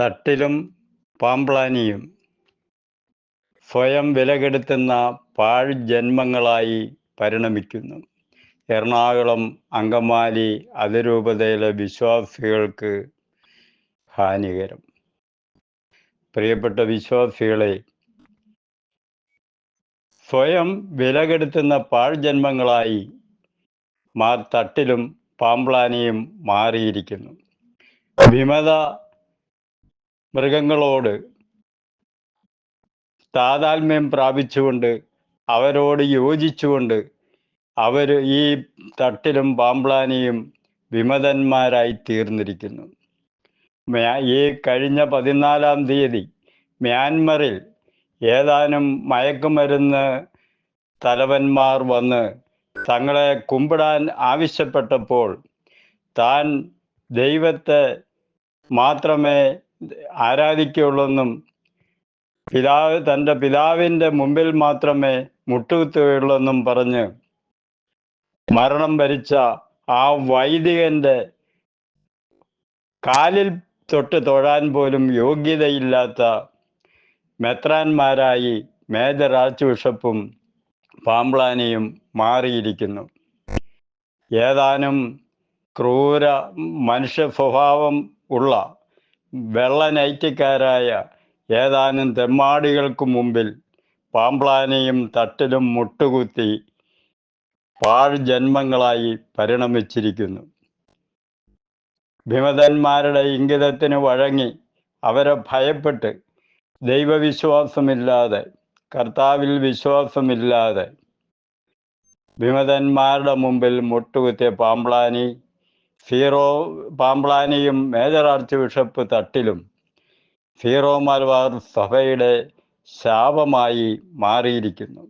തട്ടിലും പാമ്പ്ലാനിയും സ്വയം വിലകെടുത്തുന്ന പാഴ് ജന്മങ്ങളായി പരിണമിക്കുന്നു. എറണാകുളം അങ്കമാലി അതിരൂപതയിലെ വിശ്വാസികൾക്ക് ഹാനികരം. പ്രിയപ്പെട്ട വിശ്വാസികളെ സ്വയം വിലകെടുത്തുന്ന പാഴ് ജന്മങ്ങളായി മാ തട്ടിലും പാമ്പ്ലാനിയും മാറിയിരിക്കുന്നു. വിമത മൃഗങ്ങളോട് താതാത്മ്യം പ്രാപിച്ചുകൊണ്ട് അവരോട് യോജിച്ചുകൊണ്ട് അവർ ഈ തട്ടിലും പാമ്പ്ലാനിയും വിമതന്മാരായി തീർന്നിരിക്കുന്നു. ഈ കഴിഞ്ഞ പതിനാലാം തീയതി മ്യാൻമറിൽ ഏതാനും മയക്കുമരുന്ന് തലവന്മാർ വന്ന് തങ്ങളെ കുമ്പിടാൻ ആവശ്യപ്പെട്ടപ്പോൾ താൻ ദൈവത്തെ മാത്രമേ ആരാധിക്കുകയുള്ളെന്നും പിതാവ് തന്റെ പിതാവിന്റെ മുമ്പിൽ മാത്രമേ മുട്ടുകുത്തുകയുള്ളെന്നും പറഞ്ഞ് മരണം ഭരിച്ച ആ വൈദികന്റെ കാലിൽ തൊട്ട് തൊഴാൻ പോലും യോഗ്യതയില്ലാത്ത മെത്രാന്മാരായി മേജർ ആർച്ച് ബിഷപ്പും പാമ്പ്ലാനിയും മാറിയിരിക്കുന്നു. ഏതാനും ക്രൂര മനുഷ്യ സ്വഭാവം ഉള്ള വെള്ള നൈറ്റിക്കാരായ ഏതാനും തെമ്മാടികൾക്ക് മുമ്പിൽ പാമ്പ്ലാനയും തട്ടിലും മുട്ടുകുത്തി പാഴ് ജന്മങ്ങളായി പരിണമിച്ചിരിക്കുന്നു. വിമതന്മാരുടെ ഇംഗിതത്തിന് വഴങ്ങി അവരെ ഭയപ്പെട്ട് ദൈവവിശ്വാസമില്ലാതെ കർത്താവിൽ വിശ്വാസമില്ലാതെ വിമതന്മാരുടെ മുമ്പിൽ മുട്ടുകുത്തിയ പാമ്പ്ലാനി സീറോ പാമ്പ്ളാനിയും മേജർ ആർച്ച് ബിഷപ്പ് തട്ടിലും ഫീറോ മലബാർ സഭയുടെ ശാപമായി മാറിയിരിക്കുന്നു.